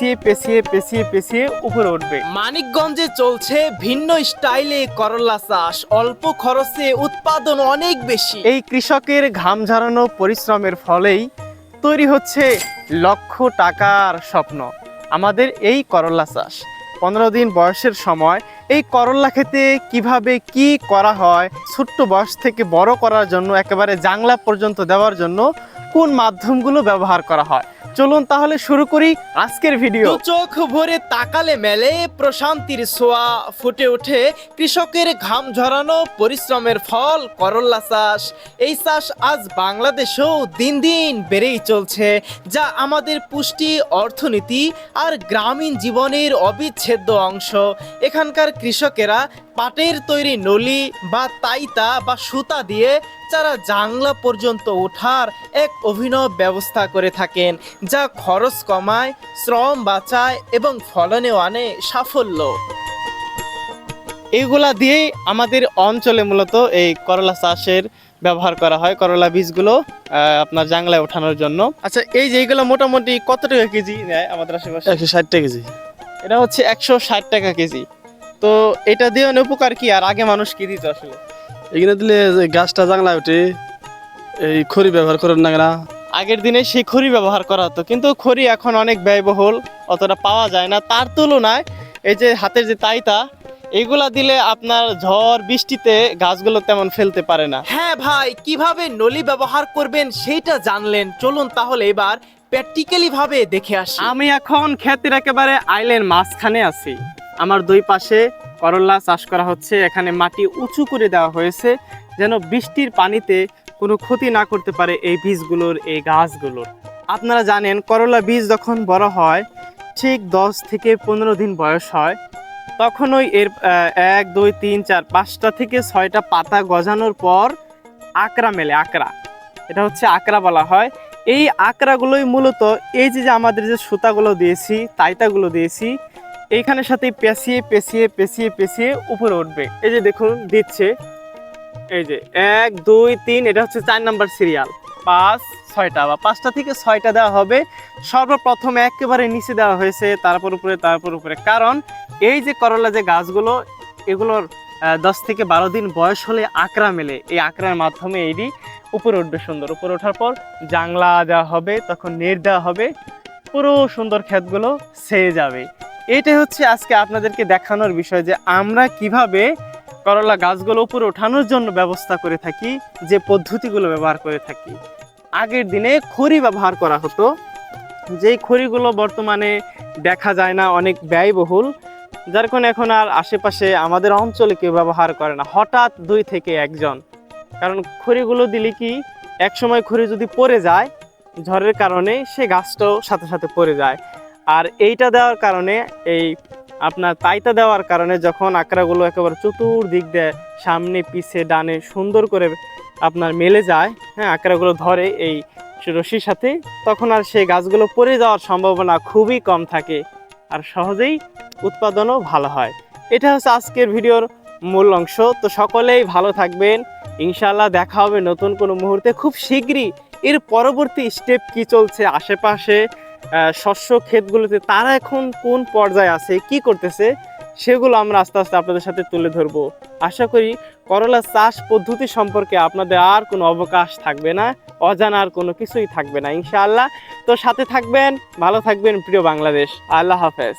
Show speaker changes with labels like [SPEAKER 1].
[SPEAKER 1] পেঁচিয়ে পেঁচিয়ে পেঁচিয়ে পেঁচিয়ে উপরে উঠবে।
[SPEAKER 2] মানিকগঞ্জে চলছে ভিন্ন স্টাইলে করলা চাষ। অল্প খরচে উৎপাদন অনেক বেশি।
[SPEAKER 1] এই কৃষকের ঘাম ঝরানো পরিশ্রমের ফলেই তৈরি হচ্ছে লক্ষ টাকার স্বপ্ন। আমাদের এই করলা চাষ। পনেরো দিন বয়সের সময় এই করলা খেতে কীভাবে কি করা হয়, ছোট্ট বয়স থেকে বড় করার জন্য, একেবারে জাংলা পর্যন্ত দেওয়ার জন্য কোন মাধ্যমগুলো ব্যবহার করা হয়? চলুন তাহলে শুরু করি আজকের ভিডিও
[SPEAKER 2] চোখ ভরে তাকালে মেলে প্রশান্তির সোয়া ফুটে ওঠে কৃষকের ঘাম ঝরানো পরিশ্রমের ফল করল্লা চাষ। এই চাষ আজ বাংলাদেশেও দিন দিন বেড়েই চলছে, যা আমাদের পুষ্টি, অর্থনীতি আর গ্রামীণ জীবনের অবিচ্ছেদ্য অংশ। এখানকার কৃষকেরা পাটের তৈরি নলি বা তাইতা বা সুতা দিয়ে যারা জাংলা পর্যন্ত ওঠার এক অভিনব ব্যবস্থা করে থাকেন যা খরচ কমায় শ্রম বাঁচায় এবং ফলনেও আনে সাফল্য।
[SPEAKER 1] এইগুলা দিয়েই আমাদের অঞ্চলে মূলত এই করলা চাষের ব্যবহার করা হয় করলা বীজগুলো আপনার জাংলায় ওঠানোর জন্য। আচ্ছা এই যে এইগুলো মোটামুটি কত টাকা কেজি নেয় আমাদের আশেপাশে?
[SPEAKER 3] একশো ষাট টাকা কেজি।
[SPEAKER 1] এটা হচ্ছে একশো ষাট টাকা কেজি। তো এটা দিয়ে অনেক উপকার কি আর আগে মানুষ কি দিত আসলে?
[SPEAKER 3] এখানে দিলে গাছটা জাংলা ওঠে এই খড়ি ব্যবহার করেন না কেনা?
[SPEAKER 1] আগের দিনে সেই খড়ি ব্যবহার করা হতো কিন্তু খড়ি এখন অনেক ব্যয়বহুল অতটা পাওয়া যায় না। তার তুলনায় এই যে হাতের যে তাইতা এগুলা দিলে আপনার ঝড় বৃষ্টিতে গাছগুলো তেমন ফেলতে পারে না।
[SPEAKER 2] হ্যাঁ ভাই কীভাবে নলি ব্যবহার করবেন সেটা জানলেন। চলুন তাহলে এবার প্র্যাকটিক্যালি ভাবে দেখে আসি।
[SPEAKER 1] আমি এখন ক্ষেতের একেবারে আইল্যান্ড মাঝখানে আছি। আমার দুই পাশে করলা চাষ করা হচ্ছে, এখানে মাটি উঁচু করে দেওয়া হয়েছে, যেন বৃষ্টির পানিতে কোনো ক্ষতি না করতে পারে এই বীজগুলোর, এই গাছগুলোর। আপনারা জানেন, করলা বীজ যখন বড় হয়, ঠিক দশ থেকে পনেরো দিন বয়স হয় তখন ওই এর এক, দুই, তিন, চার, পাঁচটা থেকে ছয়টা পাতা গজানোর পর আকরা মেলে আকরা এটা হচ্ছে আকরা বলা হয়। এই আকরাগুলোই মূলত এই যে যে আমাদের যে সুতাগুলো দিয়েছি, তাইতাগুলো দিয়েছি, এইখানের সাথে পেঁচিয়ে পেঁচিয়ে পেঁচিয়ে পেঁচিয়ে উপরে উঠবে। এই যে দেখুন, দিচ্ছে। এই যে এক, দুই, তিন, এটা হচ্ছে চার নাম্বার সিরিয়াল। পাঁচ, ছয়টা বা পাঁচটা থেকে ছয়টা দেওয়া হবে। সর্বপ্রথম একেবারে নিচে দেওয়া হয়েছে, তারপর উপরে তারপর উপরে। কারণ এই যে করলা যে গাছগুলো, এগুলোর দশ থেকে বারো দিন বয়স হলে আকরা মেলে। এই আকরার মাধ্যমে এইটি উপরে উঠবে সুন্দর। উপরে ওঠার পর জাংলা দেওয়া হবে, তখন নেট দেওয়া হবে, পুরো সুন্দর ক্ষেতগুলো ছেয়ে যাবে। এটাই হচ্ছে আজকে আপনাদেরকে দেখানোর বিষয় যে আমরা কীভাবে করলা গাছগুলো উপরে ওঠানোর জন্য ব্যবস্থা করে থাকি, যে পদ্ধতিগুলো ব্যবহার করে থাকি। আগের দিনে খড়ি ব্যবহার করা হতো। যেই খড়িগুলো বর্তমানে দেখা যায় না, অনেক ব্যয়বহুল, যার কারণে এখন আর আশেপাশে আমাদের অঞ্চলে কেউ ব্যবহার করে না। হঠাৎ দুই থেকে একজন। কারণ খড়িগুলো দিলে কি এক সময় খড়ি যদি পড়ে যায়, ঝড়ের কারণে সে গাছটাও সাথে সাথে পড়ে যায়। আর এইটা দেওয়ার কারণে, এই আপনার তাইতা দেওয়ার কারণে যখন আকড়াগুলো একেবারে চতুর্দিক দিয়ে সামনে, পিছে, ডানে সুন্দর করে আপনার মেলে যায় হ্যাঁ আকড়াগুলো ধরে এই রশির সাথে, তখন আর সেই গাছগুলো পড়ে যাওয়ার সম্ভাবনা খুবই কম থাকে আর সহজেই উৎপাদনও ভালো হয়। এটা হচ্ছে আজকের ভিডিওর মূল অংশ। তো সকলেই ভালো থাকবেন ইনশাল্লাহ দেখা হবে নতুন কোনো মুহূর্তে। খুব শীঘ্রই এর পরবর্তী স্টেপ কি চলছে আশেপাশে শস্য ক্ষেতগুলোতে, তারা এখন কোন পর্যায়ে আছে, কি করতেছে, সেগুলো আমরা আস্তে আস্তে আপনাদের সাথে তুলে ধরবো। আশা করি করলা চাষ পদ্ধতি সম্পর্কে আপনাদের আর কোনো অবকাশ থাকবে না অজানার কোনো কিছুই থাকবে না, ইনশাআল্লাহ। তো সাথে থাকবেন, ভালো থাকবেন, প্রিয় বাংলাদেশ। আল্লাহ হাফেজ।